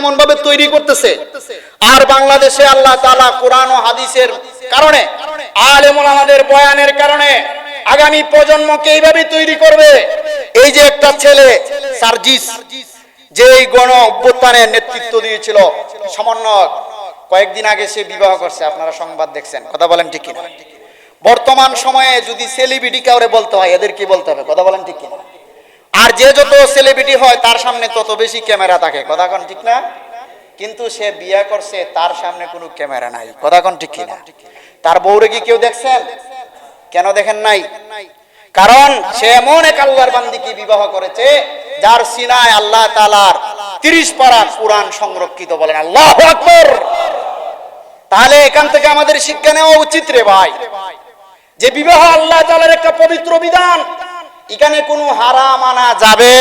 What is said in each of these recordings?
এমন ভাবে তৈরি করতেছে। আর বাংলাদেশে আল্লাহ তাআলা কোরআন ও হাদিসের কারণে, আলেমুল আমাদের বয়ানের কারণে আগামী প্রজন্মকে এইভাবে তৈরি করবে। এই যে একটা ছেলে, সার্জিস যে এই গণ অভ্যুত্থানের নেতৃত্ব দিয়েছিল সমন্বয়ক কয়েকদিন আগে সে বিবাহ করছে, আপনারা সংবাদ দেখছেন, কথা বলেন ঠিক কিনা? বর্তমান সময়ে যদি সেলিব্রিটি কাউরে বলতে হয়, এদের কি বলতে হবে, কথা বলেন ঠিক কিনা? যে যত সেলিব্রিটি হয়, তার সামনে তত বেশি ক্যামেরা থাকে। কথা কোন ঠিক না? কিন্তু সে বিয়ে করছে, তার সামনে কোনো ক্যামেরা নাই। কথা কোন ঠিক কিনা? তার বউরে কি কেউ দেখছেন? কেন দেখেন নাই? কারণ সে এমন এক আল্লাহর বান্দিকে বিবাহ করেছে, যার সিনায় আল্লাহ তালার তিরিশ পারা কোরআন সংরক্ষিত বলেন। আল্লাহ আকবর! তাহলে এখান থেকে আমাদের শিক্ষা নেওয়া উচিত রে ভাই। যে বিবাহ আল্লাহ তালার একটা পবিত্র বিধান এখানে কোনো হারাম আনা যাবে?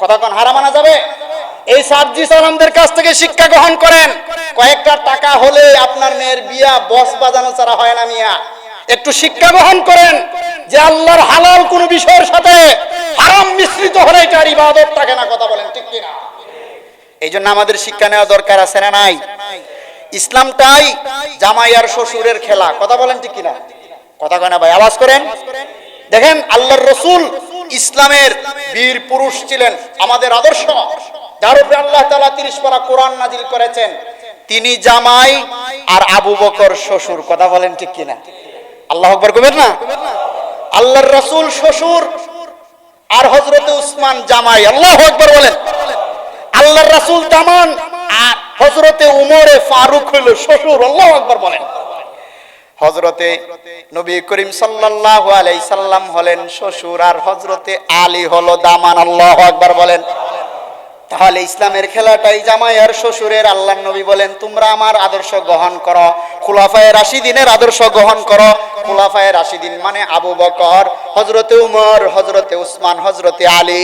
কথা কোন হারাম আনা যাবে? এই সার্জি সালামদের কাছ থেকে শিক্ষা গ্রহণ করেন। কয়েকটা টাকা হলে আপনার মেয়ের বিয়া বস বাজানো ছাড়া হয় না মিয়া। একটু শিক্ষা গ্রহণ করেন যে আল্লাহর হালাল কোন বিষয়ের সাথে হারাম মিশ্রিত হলে এটার ইবাদত থাকে না, কথা বলেন ঠিক কিনা? এই জন্য আমাদের শিক্ষা নেওয়া দরকার আছে না নাই? ইসলামটাই জামাই আর শ্বশুরের খেলা, কথা বলেন ঠিক কিনা? কথা কয় না ভাই, আওয়াজ করেন? দেখেন আল্লাহর রসুল ইসলামের বীর পুরুষ ছিলেন, আমাদের আদর্শ। যার উপরে আল্লাহ তাআলা 30 পারা কোরআন নাজিল করেছেন, তিনি জামাই আর আবু বকর শ্বশুর, কথা বলেন ঠিক কিনা? আল্লাহ আকবার কবেন না? আল্লাহর রসুল শ্বশুর আর হজরতে উসমান জামাই, আল্লাহ আকবার বলেন। আল্লাহর রাসূল জামান আর হজরতে উমরে ফারুক হইল শ্বশুর, আল্লাহ আকবার বলেন। হজরতে নবী করিম সাল্লাল্লাহু আলাইহি সাল্লাম হলেন শ্বশুর আর হজরতে আলী হলো দামান। আল্লাহ আকবার বলেন। তাহলে ইসলামের খেলাটাই জামাই আর শ্বশুরের। আল্লাহ নবী বলেন, তোমরা আমার আদর্শ গ্রহণ করো। খুলাফায়ে রাশিদিনের আদর্শ গ্রহণ করো। খুলাফায়ে রাশিদিন মানে আবু বকর, হজরতে উমর, হজরতে উসমান, হজরতে আলী।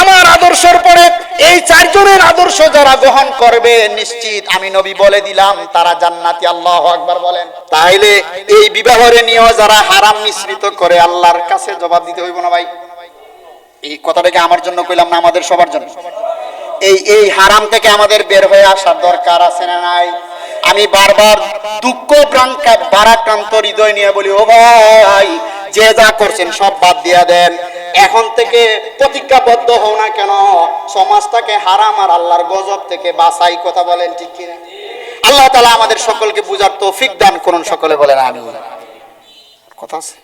আমার আদর্শের পরে এই চারজনের আদর্শ যারা গ্রহণ করবে, নিশ্চিত আমি নবী বলে দিলাম, তারা জান্নাতি, আল্লাহ আকবার বলেন। তাইলে এই বিবাহরে নিয়েও যারা হারাম মিশ্রিত করে আল্লাহর কাছে জবাব দিতে হইব না ভাই? এই কথাটাকে আমার জন্য কইলাম না, আমাদের সবার জন্য? এই এই হারাম থেকে আমাদের বের হয়ে আসার দরকার আছে না নাই? আমি বারবার দুঃখ প্রাঙ্কা বারাক্রান্ত হৃদয় নিয়ে বলি, ও ভাই, যে যা করছেন সব বাদ দিয়া দেন। এখন থেকে প্রতিজ্ঞাবদ্ধ হও না কেন? সমাজটাকে হারাম আর আল্লাহর গজব থেকে বাসাই কথা বলেন ঠিক কিনা? আল্লাহ তালা আমাদের সকলকে বুঝার তো ফিক দান করুন, সকলে বলেন আমি কথা আছে?